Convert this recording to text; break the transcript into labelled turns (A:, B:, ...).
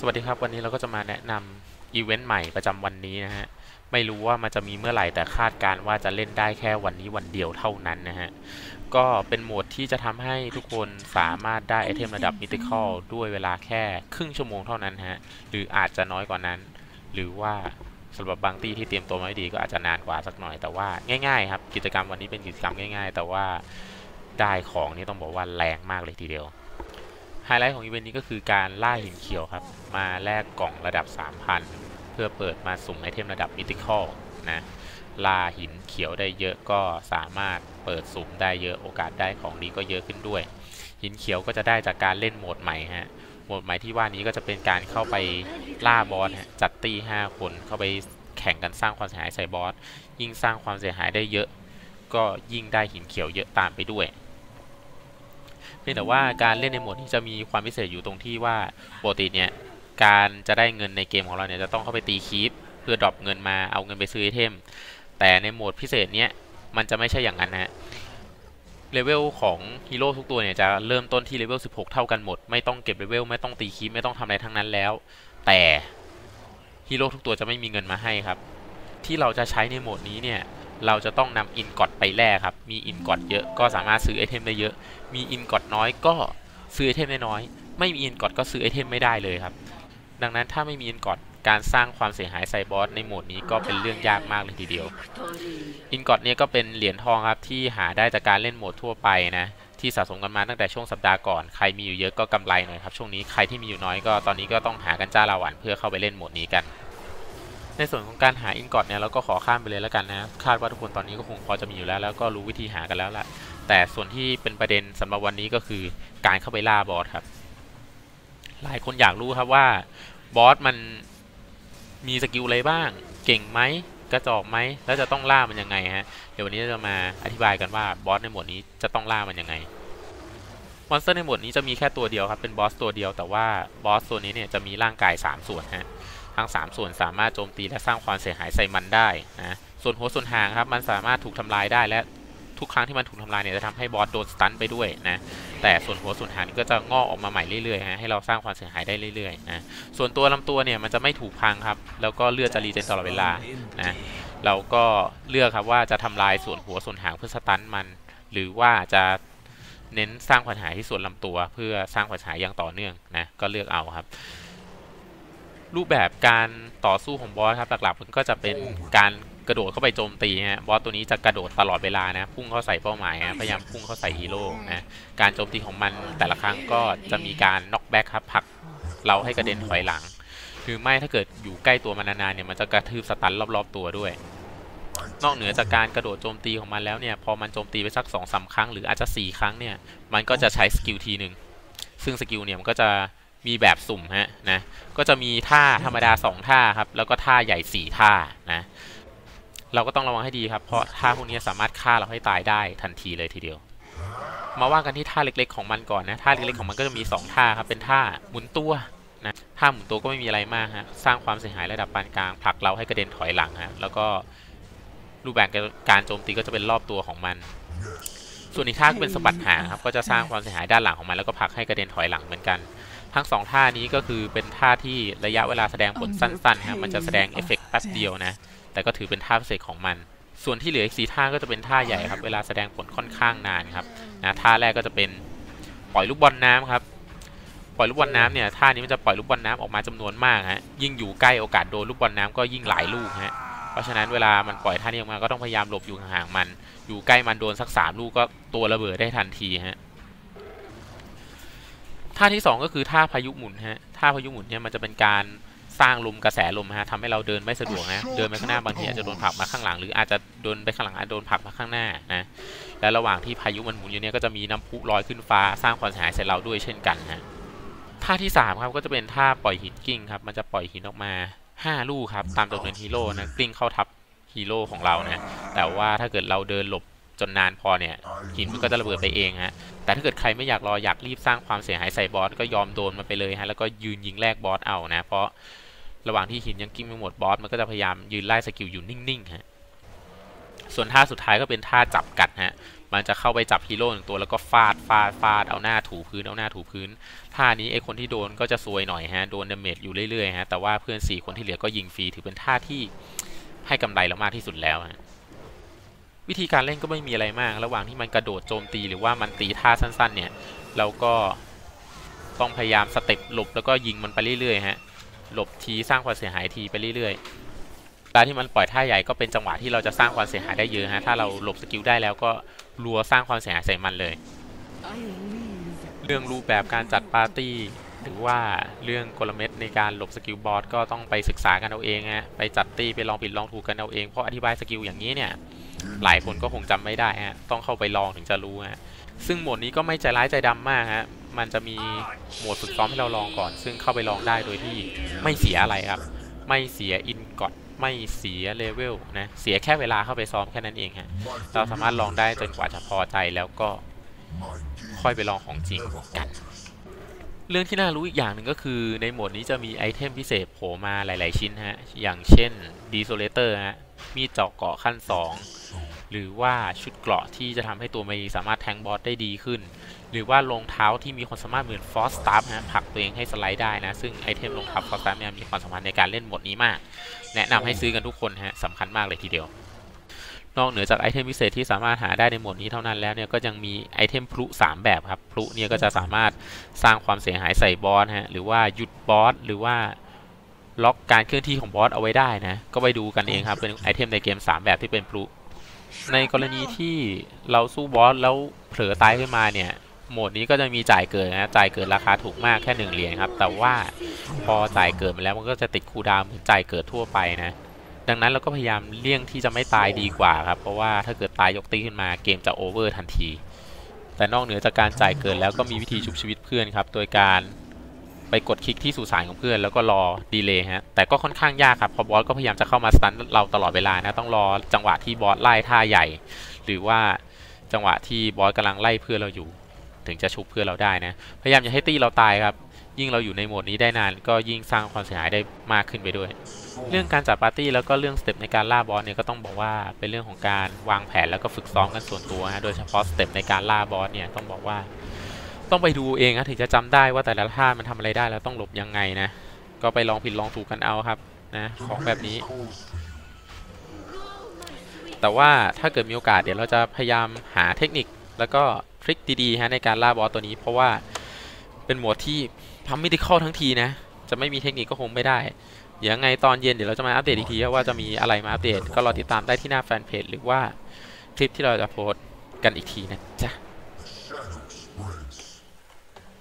A: สวัสดีครับ วันนี้เราก็จะมาแนะนำอีเวนต์ใหม่ประจำวันนี้นะฮะ ไม่รู้ว่ามันจะมีเมื่อไหร่แต่คาดการว่าจะเล่นได้แค่วันนี้วันเดียวเท่านั้นนะฮะ ก็เป็นโหมดที่จะทำให้ทุกคนสามารถได้ไอเทมระดับมิติคอลด้วยเวลาแค่ครึ่งชั่วโมงเท่านั้นฮะ หรืออาจจะน้อยกว่านั้น หรือว่าสำหรับบางตีที่เตรียมตัวไม่ดีก็อาจจะนานกว่าสักหน่อยแต่ว่าง่ายๆครับกิจกรรมวันนี้เป็นกิจกรรมง่าย ๆ แต่ว่าได้ของนี่ต้องบอกว่าแรงมากเลยทีเดียว ไฮไลท์ของอีเวนต์นี้ก็คือการล่าหินเขียวครับ มาแลกกล่องระดับ 3,000 เพื่อเปิดมาสุ่มไอเทมระดับมิติคอลนะล่าหินเขียวได้เยอะก็สามารถเปิดสุ่มได้เยอะโอกาสได้ของดีก็เยอะขึ้นด้วย หินเขียวก็จะได้จากการเล่นโหมดใหม่ฮะโหมดใหม่ที่ว่านี้ก็จะเป็นการเข้าไปล่าบอสจัดตี5คนเข้าไปแข่งกันสร้างความเสียหายใส่บอสยิ่งสร้างความเสียหายได้เยอะ ก็ยิ่งได้หินเขียวเยอะตามไปด้วย เพียงแต่ว่าการเล่นในโหมดนี้จะมีความพิเศษอยู่ตรงที่ว่าปกติเนี่ยการจะได้เงินในเกมของเราเนี่ยจะต้องเข้าไปตีคีปเพื่อดรอปเงินมาเอาเงินไปซื้อไอเทม แต่ในโหมดพิเศษเนี้ยมันจะไม่ใช่อย่างนั้นนะฮะเลเวลของฮีโร่ทุกตัวเนี่ยจะเริ่มต้นที่เลเวล16 เท่ากันหมด ไม่ต้องเก็บเลเวลไม่ต้องตีคีปไม่ต้องทำอะไรทั้งนั้นแล้ว แต่ฮีโร่ทุกตัวจะไม่มีเงินมาให้ครับ ที่เราจะใช้ในโหมดนี้เนี่ยเราจะต้องนำอินกอดไปแลกครับ มีอินกอดเยอะก็สามารถซื้อไอเทมได้เยอะ มีอินกอดน้อยก็ซื้อไอเทมได้น้อย ไม่มีอินกอดก็ซื้อไอเทมไม่ได้เลยครับ ดังนั้นถ้าไม่มีอินกอดการสร้างความเสียหายใส่บอสในโหมดนี้ก็เป็นเรื่องยากมากเลยทีเดียว อินกอดเนี่ยก็เป็นเหรียญทองครับที่หาได้จากการเล่นโหมดทั่วไปนะที่สะสมกันมาตั้งแต่ช่วงสัปดาห์ก่อน ใครมีอยู่เยอะก็กำไรหน่อยครับ ช่วงนี้ใครที่มีอยู่น้อยก็ตอนนี้ก็ต้องหากันจ้าละวันเพื่อเข้าไปเล่นโหมดนี้กัน ในส่วนของการหาอินกอดเนี่ยเราก็ขอข้ามไปเลยแล้วกันนะ คาดว่าทุกคนตอนนี้ก็คงพอจะมีอยู่แล้ว แล้วก็รู้วิธีหากันแล้วแหละ แต่ส่วนที่เป็นประเด็นสำหรับวันนี้ก็คือการเข้าไปล่าบอสครับ หลายคนอยากรู้ครับว่าบอสมันมีสกิลอะไรบ้าง เก่งไหมกระจอกไหมแล้วจะต้องล่ามันยังไงฮะเดี๋ยววันนี้จะมาอธิบายกันว่าบอสในหมวดนี้จะต้องล่ามันยังไงมอนสเตอร์ในหมวดนี้จะมีแค่ตัวเดียวครับเป็นบอสตัวเดียวแต่ว่าบอสตัวนี้เนี่ยจะมีร่างกาย 3 ส่วนฮะทั้ง 3 ส่วนสามารถโจมตีและสร้างความเสียหายใส่มันได้นะส่วนหัวส่วนหางครับมันสามารถถูกทำลายได้และ ทุกครั้งที่มันถูกทำลายเนี่ยจะทำให้บอสโดนสตันไปด้วยนะแต่ส่วนหัวส่วนหางก็จะงอกออกมาใหม่เรื่อยๆฮะให้เราสร้างความเสียหายได้เรื่อยๆนะส่วนตัวลำตัวเนี่ยมันจะไม่ถูกพังครับ แล้วก็เลือดจะรีเจนตลอดเวลานะเราก็เลือกครับว่าจะทำลายส่วนหัวส่วนหางเพื่อสตันมัน หรือว่าจะเน้นสร้างความเสียหายที่ส่วนลำตัว เพื่อสร้างความเสียหายอย่างต่อเนื่องนะก็เลือกเอาครับรูปแบบการต่อสู้ของบอสครับหลักๆมันก็จะเป็นการ กระโดดเข้าไปโจมตีฮะบอสตัวนี้จะกระโดดตลอดเวลานะพุ่งเข้าใส่เป้าหมายฮะพยายามพุ่งเข้าใส่ฮีโร่นะการโจมตีของมันแต่ละครั้งก็จะมีการน็อกแบ็กครับผลักเราให้กระเด็นถอยหลังหรือไม่ถ้าเกิดอยู่ใกล้ตัวมันนานๆเนี่ยมันจะกระทืบสตันรอบๆตัวด้วย นอกเหนือจากการกระโดดโจมตีของมันแล้วเนี่ยพอมันโจมตีไปสัก2อสาครั้งหรืออาจจะ 4 ครั้งเนี่ยมันก็จะใช้สกิลทีหนึ่งซึ่งสกิลเนี่ยมันก็จะมีแบบสุ่มฮะนะก็จะมีท่าธรรมดา 2 ท่าครับแล้วก็ท่าใหญ่ 4 ท่านะ เราก็ต้องระวังให้ดีครับ เพราะท่าพวกนี้สามารถฆ่าเราให้ตายได้ทันทีเลยทีเดียว มาว่ากันที่ท่าเล็กๆของมันก่อนนะ ท่าเล็กๆของมันก็จะมี 2 ท่าครับ เป็นท่าหมุนตัวนะ ท่าหมุนตัวก็ไม่มีอะไรมากฮะ สร้างความเสียหายระดับปานกลาง ผลักเราให้กระเด็นถอยหลังฮะ แล้วก็รูปแบบการโจมตีก็จะเป็นรอบตัวของมัน ส่วนอีกท่าก็เป็นสะบัดหางครับ ก็จะสร้างความเสียหายด้านหลังของมัน แล้วก็ผลักให้กระเด็นถอยหลังเหมือนกัน ทั้งสองท่านี้ก็คือเป็นท่าที่ระยะเวลาแสดงผลสั้นๆครับมันจะแสดงเอฟเฟกต์แป๊บเดียวนะ แต่ก็ถือเป็นท่าพิเศษของมัน ส่วนที่เหลืออีกสีท่าก็จะเป็นท่าใหญ่ครับ เวลาแสดงผลค่อนข้างนานครับนะท่าแรกก็จะเป็นปล่อยลูกบอลน้ำครับ ปล่อยลูกบอลน้ำเนี่ยท่านี้มันจะปล่อยลูกบอลน้ำออกมาจำนวนมากฮะ ยิ่งอยู่ใกล้โอกาสโดนลูกบอลน้ำก็ยิ่งหลายลูกฮะ เพราะฉะนั้นเวลามันปล่อยท่านี้ออกมาก็ต้องพยายามหลบอยู่ห่างๆมัน อยู่ใกล้มันโดนสักสามลูกก็ตัวระเบิดได้ทันทีฮะ ท่าที่ 2 ก็คือท่าพายุหมุนฮะท่าพายุหมุนเนี่ยมันจะเป็นการสร้างลมกระแสลมฮะทำให้เราเดินไม่สะดวกนะเดินไปข้างหน้าบางทีอาจจะโดนผลักมาข้างหลัง หรืออาจจะโดนไปข้างหลังอาจจะโดนผลักมาข้างหน้านะและระหว่างที่พายุมันหมุนอยู่เนี่ยก็จะมีน้ำพุลอยขึ้นฟ้าสร้างความเสียหายใส่เราด้วยเช่นกันฮะท่าที่ 3 ครับก็จะเป็นท่าปล่อยหินกิ้งครับมันจะปล่อยหินออกมา 5 ลูกครับตามจำนวนฮีโร่นะกิ้งเข้าทับฮีโร่ของเรานะแต่ว่าถ้าเกิดเราเดินหลบ จนนานพอเนี่ยหินมันก็จะระเบิดไปเองฮะแต่ถ้าเกิดใครไม่อยากรออยากรีบสร้างความเสียหายใส่บอสก็ยอมโดนมันไปเลยฮะแล้วก็ยืนยิงแลกบอสเอานะเพราะระหว่างที่หินยังกิ้งไม่หมดบอสมันก็จะพยายามยืนไล่สกิลอยู่นิ่งๆฮะส่วนท่าสุดท้ายก็เป็นท่าจับกัดฮะมันจะเข้าไปจับฮีโร่หนึ่งตัวแล้วก็ฟาดฟาดฟาดเอาหน้าถูพื้นเอาหน้าถูพื้นท่านี้ไอคนที่โดนก็จะซวยหน่อยฮะโดนดาเมจอยู่เรื่อยๆฮะแต่ว่าเพื่อน4คนที่เหลือก็ยิงฟรีถือเป็นท่าที่ให้กำไรเรามากที่สุดแล้วฮะ วิธีการเล่นก็ไม่มีอะไรมาก ระหว่างที่มันกระโดดโจมตีหรือว่ามันตีท่าสั้นๆ เนี่ย เราก็ต้องพยายามสเต็ปหลบแล้วก็ยิงมันไปเรื่อยๆฮะหลบทีสร้างความเสียหายทีไปเรื่อยๆเวลาที่มันปล่อยท่าใหญ่ก็เป็นจังหวะที่เราจะสร้างความเสียหายได้เยอะฮะถ้าเราหลบสกิลได้แล้วก็รัวสร้างความเสียหายใส่มันเลย เรื่องรูปแบบการจัดปาร์ตี้หรือว่าเรื่องกลเม็ดในการหลบสกิลบอสก็ต้องไปศึกษากันเอาเองฮะไปจัดตี้ไปลองผิดลองถูกกันเอาเองเพราะอธิบายสกิลอย่างนี้เนี่ย หลายคนก็คงจำไม่ได้ฮะต้องเข้าไปลองถึงจะรู้ฮะซึ่งโหมดนี้ก็ไม่ใจร้ายใจดำมากฮะมันจะมีโหมดฝึกซ้อมให้เราลองก่อน ซึ่งเข้าไปลองได้โดยที่ไม่เสียอะไรครับ ไม่เสียอินกอดไม่เสียเลเวลนะเสียแค่เวลาเข้าไปซ้อมแค่นั้นเองฮะเราสามารถลองได้จนกว่าจะพอใจแล้วก็ค่อยไปลองของจริงกันเรื่องที่น่ารู้อีกอย่างหนึ่งก็คือในโหมดนี้จะมีไอเทมพิเศษโผล่มาหลาย ๆ ชิ้นฮะ อย่างเช่นดีโซเลเตอร์ฮะ มีเจาะเกาะขั้น 2 หรือว่าชุดเกราะที่จะทำให้ตัวมีสามารถแทงบอสได้ดีขึ้น หรือว่ารองเท้าที่มีความสามารถเหมือนฟอสตัฟฮะผลักตัวเองให้สไลด์ได้นะ ซึ่งไอเทมรองเท้าฟอสตัฟเนี่ยมีความสำคัญในการเล่นหมดนี้มาก แนะนำให้ซื้อกันทุกคนฮะสำคัญมากเลยทีเดียวนอกเหนือจากไอเทมพิเศษที่สามารถหาได้ในหมดนี้เท่านั้นแล้วเนี่ยก็ยังมีไอเทมพลุ 3 แบบครับ พลุเนี่ยก็จะสามารถสร้างความเสียหายใส่บอสฮะหรือว่าหยุดบอสหรือว่าล็อกการเคลื่อนที่ของบอสเอาไว้ได้นะ ก็ไปดูกันเองครับ เป็นไอเทมในเกม 3 แบบที่เป็นพลุ ในกรณีที่เราสู้บอสแล้วเผลอตายขึ้นมาเนี่ยโหมดนี้ก็จะมีจ่ายเกิดนะจ่ายเกิดราคาถูกมากแค่1เหรียญครับ แต่ว่าพอจ่ายเกิดมาแล้วมันก็จะติดคูลดาวน์เหมือนจ่ายเกิดทั่วไปนะ ดังนั้นเราก็พยายามเลี่ยงที่จะไม่ตายดีกว่าครับเพราะว่าถ้าเกิดตายยกตีขึ้นมาเกมจะโอเวอร์ทันที แต่นอกเหนือจากการจ่ายเกินแล้วก็มีวิธีชุบชีวิตเพื่อนครับ โดยการ ไปกดคลิกที่สุสานของเพื่อนแล้วก็รอดีเลย์ฮะแต่ก็ค่อนข้างยากครับเพราะบอสก็พยายามจะเข้ามาสตันเราตลอดเวลานะต้องรอจังหวะที่บอสไล่ท่าใหญ่ หรือว่าจังหวะที่บอสกำลังไล่เพื่อนเราอยู่ ถึงจะชุบเพื่อนเราได้นะ พยายามอย่าให้ตีเราตายครับ ยิ่งเราอยู่ในโหมดนี้ได้นาน ก็ยิ่งสร้างความเสียหายได้มากขึ้นไปด้วย เรื่องการจัดปาร์ตี้แล้วก็เรื่องสเต็ปในการล่าบอสเนี่ยก็ต้องบอกว่าเป็นเรื่องของการวางแผนแล้วก็ฝึกซ้อมกันส่วนตัวฮะโดยเฉพาะสเต็ปในการล่าบอสเนี่ยต้องบอกว่า ต้องไปดูเองนะถึงจะจำได้ว่าแต่ละท่ามันทำอะไรได้แล้วต้องหลบยังไงนะ ก็ไปลองผิดลองถูกกันเอาครับนะของแบบนี้ แต่ว่าถ้าเกิดมีโอกาสเดี๋ยวเราจะพยายามหาเทคนิคแล้วก็ทริคดีๆฮะในการล่าบอสตัวนี้ เพราะว่าเป็นหมวดที่ทำมิติคอทั้งทีนะ จะไม่มีเทคนิคก็คงไม่ได้เดี๋ยวยังไงตอนเย็นเดี๋ยวเราจะมาอัปเดตอีกทีว่าจะมีอะไรมาอัปเดต ก็รอติดตามได้ที่หน้าแฟนเพจหรือว่าคลิปที่เราจะโพสต์กันอีกทีนะจ๊ะ